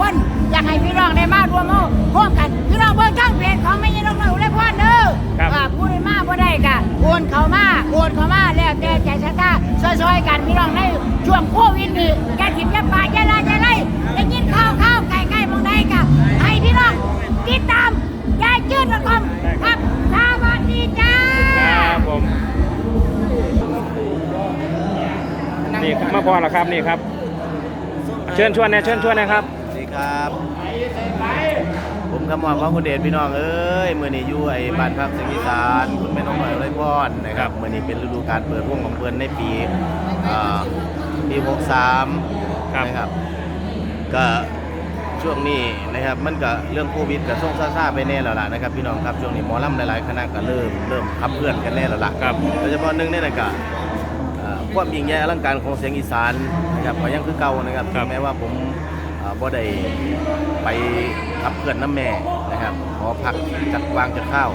เบิดชุมผู้สุคนอยากให้พี่น้องได้มาร่วมเอาร่วมกันพี่น้องเบิ่งช่องเพจของแม่ยังน้องน้อยอุไรพรเด้อครับ ว่าผู้ใดมาบ่ได้ก็โอนเข้ามาโอนเข้ามาแล้วแต่ใจศรัทธาซอยๆกันพี่น้องในช่วงโควิดนี่อย่าถิ่มอย่าป่าอย่าลาอย่าไล่ได้ยินข่าวข่าวใกล้ๆมองได้ก็ให้พี่น้องติดตามยายจืดมาคอมครับสวัสดีจ้า ครับผมนี่มาพอแล้วครับนี่ครับ เชิญชวนนะเชิญชวนนะครับสวัสดี ครับ ผมคำมอนของคุณเดชพี่น้องเอ้ยมื่อนี้อยู่ไอ้บ้านพักเสียงอีสานคุณแม่น้องหน่อยไรพรนะครับมื่อนี้เป็นฤดูการเปิดวงของเพื่อนในปีเอ่อปี63ครับนะครับ ก็ช่วงนี้นะครับมันก็เรื่องโควิดกับส่งซาซาๆไปแน่แล้วล่ะนะครับพี่น้องครับช่วงนี้หมอลำหลายๆคณะก็เริ่มเริ่มขับเคลื่อนกันแน่แล้วล่ะครับโดยเฉพาะหนึ่งในนั้นก็เอ่อความยิ่งใหญ่อลังการของเสียงอีสานนะครับก็ยังคือเก่านะครับครับถึงแม้ว่าผมเอ่อ บ่ได้ไปขับเคลื่อนน้ำแม่นะครับขอพักจัดวางจัดข้าว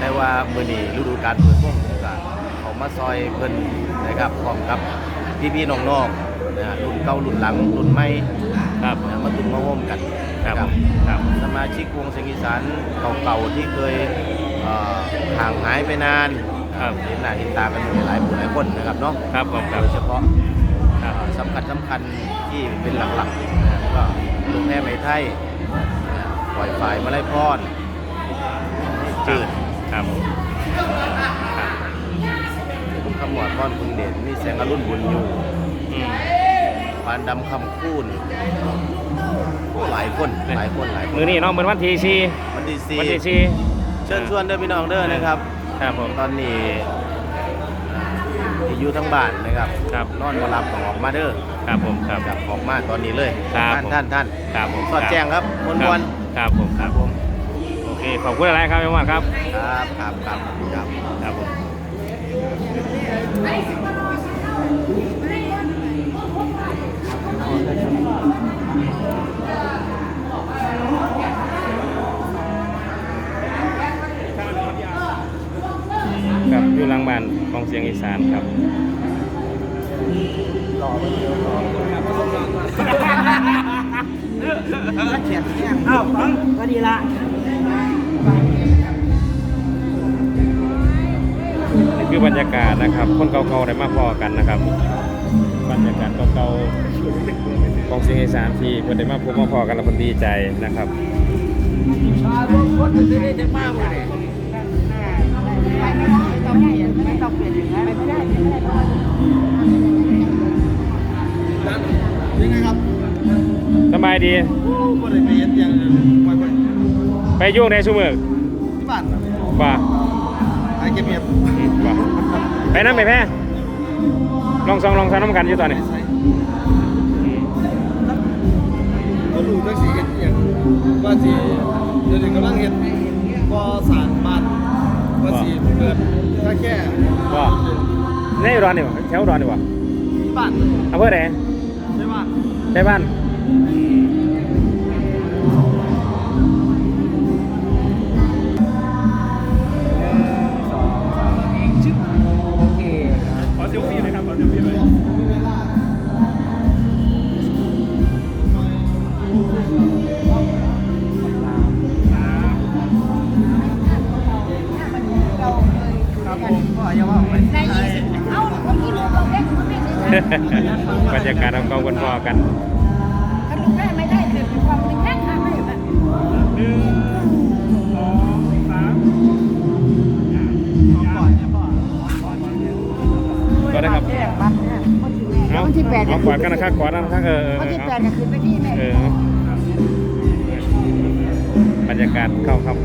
แต่ว่ามื้อนี้ฤดูการเปิดวงก็เขามาซอยเพิ่นนะครับพร้อมกับพี่ๆน้องๆนะฮะรุ่นเก่ารุ่นหลังรุ่นใหม่ครับ นะมาตุ้มมาร่วมกันครับนะครับสมาชิกวงเสียงอีสานเก่าๆที่เคยเอ่อห่างหายไปนานครับ เห็นหน้าเห็นตากันอยู่หลายผู้หลายคนนะครับเนาะครับผมคโดรับยเฉพาะครับเอ่อ สำคัญสำคัญที่เป็นหลักๆนะก็ลูกแพร่ไหมไทยนะปล่อยฝ่ายมาไล่พรจืดครับผมครับคุณขมวดพรคุณเด่นมีแสงอรุณบุญอยู่อืมปานดำคำคูณโอ้หลายคนหลายคนหลายคนมือนี้เน้องเป็นวันที่สี่วันที่สี่วันที่สี่เชิญชวนเด้อพี่น้องเด้อนะครับครับผมตอนนี้ที่ อยู่ทั้งบ้านนะครับครับนอนมาหลับก็ออกมาเด้อครับผมครับครับออกมาตอนนี้เลยครับท่านผมท่านท่านครับผมสอดแจ้งครับมวลคมรัวบลครับผมครับผมโอเคขอบคุณอะไรครับพี่มอนครับครับครับครับครับครับผม บ้านของเสียงอีสานครับอ้าวฟังก็ดีละนี่คือบรรยากาศนะครับ คนเก่าๆได้มาพอกันนะครับ บรรยากาศเก่าๆของเสียงอีสานที่เพิ่นได้มาพบมาพอกันแล้วเพิ่นดีใจนะครับไม่ต้อง เปลี่ยนอย่างนั้นไม่ได้ไม่ได้เพราะว่ายังไงครับสบายดีบ่ได้ไปเฮ็ดหยังปล่อยไปยุ่งในชั่วโมงๆที่บ้านว่าหาเก็บเห็ดอืมว่าไปน้ำไปแพ้ลองซองลองซองน้ำกันอยู่ตอนนี้ใส่อืมก็รู้จักสิเฮ็ดอิหยังว่าสิเดี๋ยวนี้กำลังเฮ็ดก่อสร้างบ้าน ว่าสิเปิดถ้าแค่ว่าในอุดรนี่วะแถวอุดรนี่วะบ้านอำเภอไหนใช่ป่ะใช่บ้าน ในยี่สิบเอาคนที่รู้เราเด็กคนที่สิบบรรยากาศของเขาคนพอกันถ้าลูกแม่ไม่ได้เกิดเป็นความเป็นแค่ทางไม่แบบก็ได้ครับบัตรเนี่ยวันที่แปดเอากอดกันนะครับกอดกันนะครับเออเออวันที่เอาแปดจะขึ้นไปที่แม่เออบรรยากาศเข้าครับ